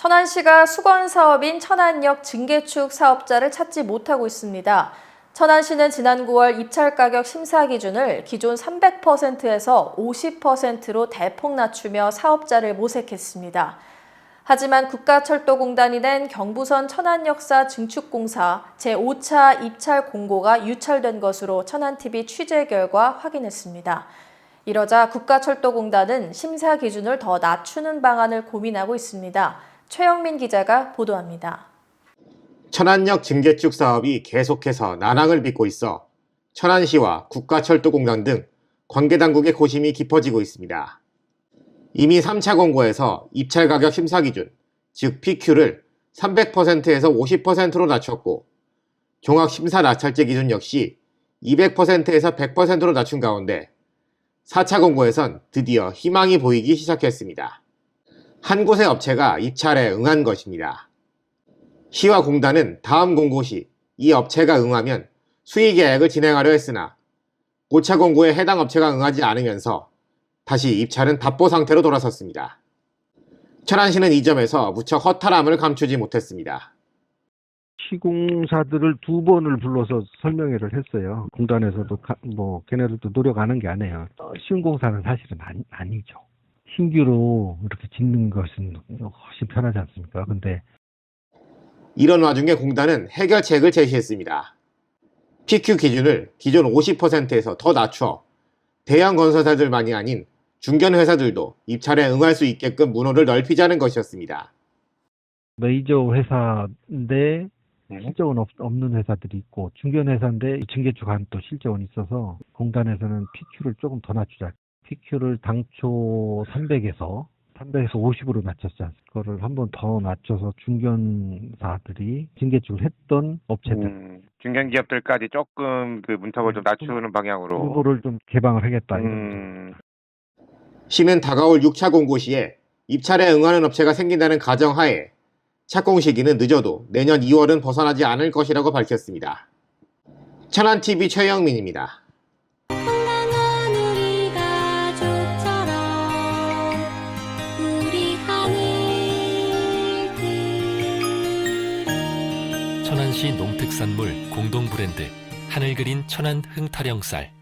천안시가 수건 사업인 천안역 증개축 사업자를 찾지 못하고 있습니다. 천안시는 지난 9월 입찰 가격 심사 기준을 기존 300%에서 50%로 대폭 낮추며 사업자를 모색했습니다. 하지만 국가철도공단이 낸 경부선 천안역사 증축공사 제5차 입찰 공고가 유찰된 것으로 천안TV 취재 결과 확인했습니다. 이러자 국가철도공단은 심사 기준을 더 낮추는 방안을 고민하고 있습니다. 최영민 기자가 보도합니다. 천안역 증개축 사업이 계속해서 난항을 빚고 있어 천안시와 국가철도공단 등 관계당국의 고심이 깊어지고 있습니다. 이미 3차 공고에서 입찰 가격 심사 기준, 즉 PQ를 300%에서 50%로 낮췄고 종합 심사 낙찰제 기준 역시 200%에서 100%로 낮춘 가운데 4차 공고에선 드디어 희망이 보이기 시작했습니다. 한 곳의 업체가 입찰에 응한 것입니다. 시와 공단은 다음 공고 시 이 업체가 응하면 수의 계약을 진행하려 했으나 5차 공고에 해당 업체가 응하지 않으면서 다시 입찰은 답보 상태로 돌아섰습니다. 천안시는 이 점에서 무척 허탈함을 감추지 못했습니다. 시공사들을 두 번을 불러서 설명회를 했어요. 공단에서도 가- 뭐 걔네들도 노력하는 게 아니에요. 어, 쉬운 공사는 사실은 아니, 아니죠. 신규로 이렇게 짓는 것은 훨씬 편하지 않습니까? 근데 이런 와중에 공단은 해결책을 제시했습니다. PQ 기준을 기존 50%에서 더 낮춰 대형 건설사들만이 아닌 중견 회사들도 입찰에 응할 수 있게끔 문호를 넓히자는 것이었습니다. 메이저 회사인데 실적은 없, 없는 회사들이 있고 중견 회사인데 증개주간 또 실적은 있어서 공단에서는 PQ를 조금 더 낮추자. PQ를 당초 300에서 300에서 50으로 낮췄지 않습니까? 그거를 한 번 더 낮춰서 중견사들이 증개축을 했던 업체들 음, 중견 기업들까지 조금 그 문턱을 좀 낮추는 방향으로. 그거를 좀 개방을 하겠다. 음, 시는 다가올 6차 공고 시에 입찰에 응하는 업체가 생긴다는 가정하에 착공 시기는 늦어도 내년 2월은 벗어나지 않을 것이라고 밝혔습니다. 천안TV 최영민입니다. 천안시 농특산물 공동 브랜드 하늘 그린 천안 흥타령 쌀